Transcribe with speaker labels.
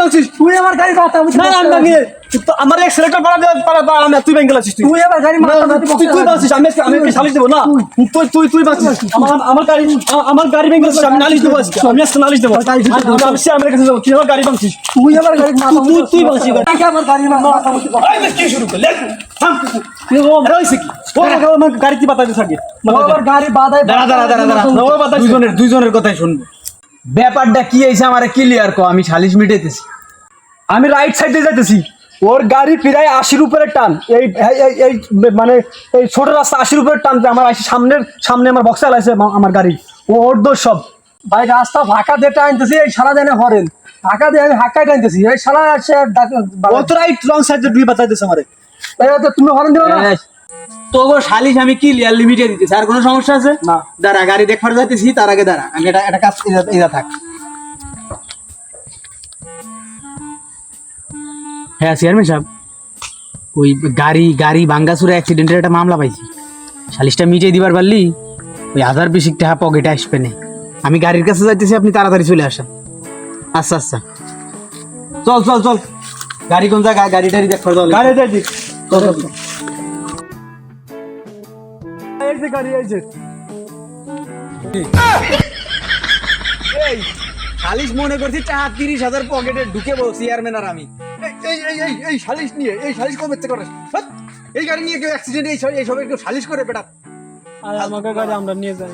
Speaker 1: ভাঙছিস
Speaker 2: তুই আমার গাড়ি মাথা
Speaker 1: না আমি ভাঙি আমার পাড়া পাড়া পাড়া আমি তুই তুই।
Speaker 2: আমার গাড়ি মাথা
Speaker 1: তুই আমি আমি সালিশ দেবো না। তুই তুই তুই আমার আমার গাড়ি আমার গাড়ি আমি নালিশ দেবো আমি আজকে নালিশ দেবো। আমি আমি চেয়ারম্যানের কাছে যাব আমার গাড়ি
Speaker 2: তুই আমার গাড়ি মাথা
Speaker 1: তুই- তুই
Speaker 2: আমার গাড়ি মাথা
Speaker 1: কি শুরু করলে? থাম। আমার গাড়ি কি? থাকে
Speaker 2: আমার গাড়ি বাধায়
Speaker 3: দাঁড়া দাঁড়া দাঁড়া দাঁড়া।
Speaker 1: বাতাস-
Speaker 3: কথাই শুনব। ব্যাপারটা কি হয়েছে আমার ক্লিয়ার কো আমি সালিশ মিটাইতেছি।
Speaker 1: আমি রাইট সাইডে যাইতেছি। ওর গাড়ি প্রায় আশির উপরে টান। এই এই- মানে এই ছোট রাস্তা আশির উপরে টান আমার আসি সামনের সামনে আমার বক্সা লাগছে আমার গাড়ি। ও ওর দোষ সব।
Speaker 2: ভাই রাস্তা ফাঁকা দিয়ে টানতেছি এই সারা জানে হরেন। ফাঁকা দিয়ে আমি হাক্কায় টানতেছি। এই সারা আসে
Speaker 1: ও তো রাইট রং সাইডে দুই বাতাই দিছে আমারে।
Speaker 2: তুমি হরেন দিও না?
Speaker 3: তো গো সালিশ আমি ক্লিয়ার লিমিটে দিতেছি। আর কোনো সমস্যা আছে?
Speaker 1: না।
Speaker 3: দাঁড়া গাড়ি দেখবার যাইতেছি তার আগে দাঁড়া। আমি এটা একটা কাজ এটা- থাক। হ্যাঁ চেয়ারম্যান সাহেব। ওই গাড়ি গাড়ি ভাঙ্গাচুরা অ্যাক্সিডেন্টের একটা মামলা পাইছি। সালিশটা মিটিয়ে দিবার পারলি ওই হাজার বেশি টাকা পকেটে আসবে না। আমি গাড়ির কাছে যাইতেছি আপনি তাড়াতাড়ি চলে আসেন। আচ্ছা আচ্ছা। চল চল চল। গাড়ি কোন জায়গায়? গাড়ি টাড়ি চল
Speaker 1: গাড়ি যাই দিক এই যে গাড়ি এই
Speaker 3: সালিশ মনে করছি টাকা তিরিশ হাজার পকেটে ঢুকে বল চেয়ারম্যান আর আমি।
Speaker 1: এই এই এই এই সালিশ নিয়ে এই সালিশ কবে করে? এই গাড়ি নিয়ে কেউ অ্যাক্সিডেন্ট এই সব এই সব কেউ সালিশ করে বেটা।
Speaker 2: আর আমাকে গাড়ি আমরা নিয়ে যাই।